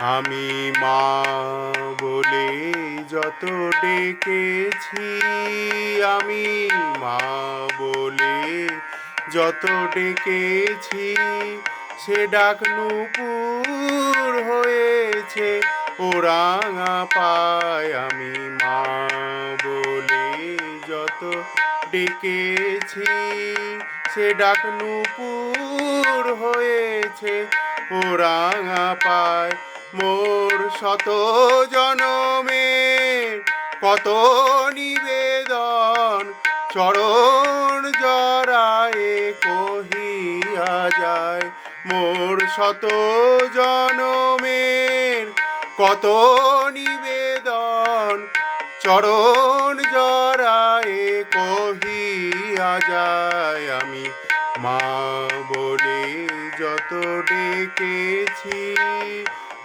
আমি মা বলে যত ডেকেছি, আমি মা বলে যত ডেকেছি, সে ডাক নুপুর হয়েছে ওরাঙা পায়। আমি মা বলে যত ডেকেছি, সে ডাক নুপুর হয়েছে। ওরাঙা পায় মোর শত জনমের। কত নিবেদন চরণ জরায়ে কহিয়া যায়। মোর শত জনমের কত নিবেদন চরণ জরায়ে কহিয়া যায় আমি। মা বলে যত ডেকেছি,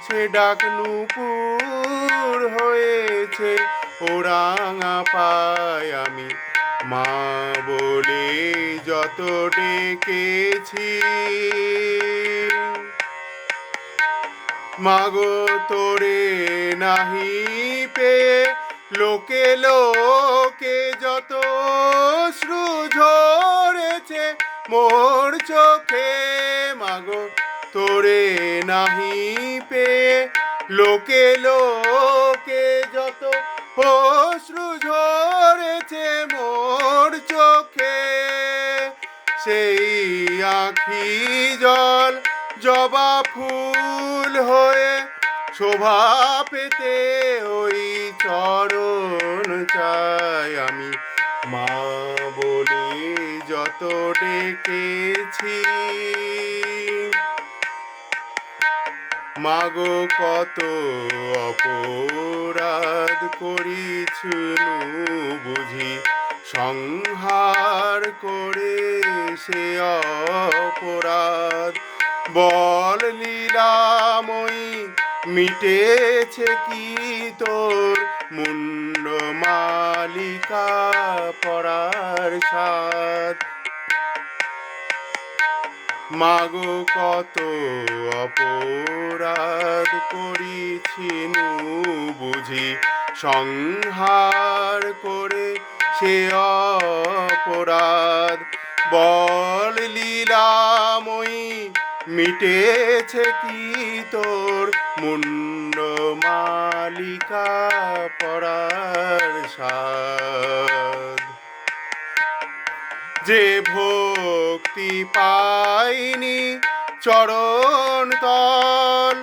সে ডাক নুপুর হয়েছে ওরাঙা পায় আমি। মা বলে যত ডেকেছি, মাগো তোরে নাহি পেয়ে লোকে লোকে যত শ্রু ঝরেছে মোর চোখে মাগো তোরে নাহি পেয়ে লোকে লোকে যত অশ্রু ঝরেছে মোর চোখে সেই আখি জল জবা ফুল হয়ে শোভা পেতে ওই চরণ চাই আমি। মা বলে যত ডেকেছি। মাগো কত অপরাধ করিছু বুঝি। সংহার করে সে অপরাধ। বল লীলাময়ী মিটেছে কি তোর মুন্ড মালিকা পরার সাথ মাগো কত অপরাধ করিছি নু বুঝি, সংহার করে সে অপরাধ। বল লীলাময়ী মিটেছে কি তোর মুন্ড মালিকা পরার সাধ যে ভক্তি পাইনি চরণ তল,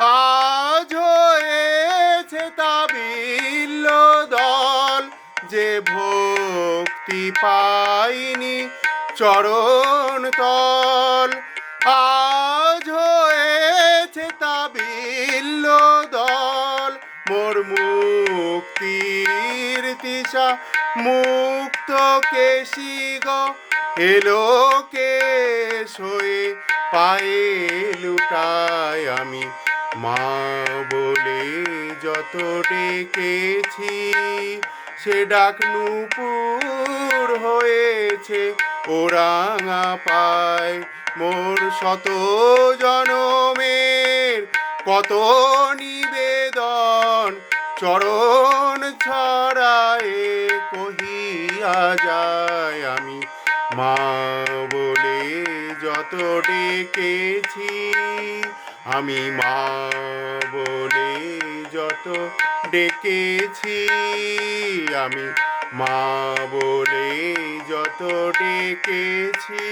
আজ হয়েছে তাবিল্য দল। যে ভক্তি পাইনি চরণ তল আজ হয়েছে তাবিল্য দল। মোর মুক্তির তিসা মুক্ত কেশি গো। এলো কে শোয়ে পায়ে লুটায় আমি। মা বলে যত ডেকেছি, সে ডাক নুপুর হয়েছে ওরাঙা পায় মোর শত জনমের কত নিবেদন চরণ ছড়ায়ে কহিয়া যায় আমি। মা বলে যত ডেকেছি, আমি মা বলে যত ডেকেছি, আমি মা বলে যত ডেকেছি।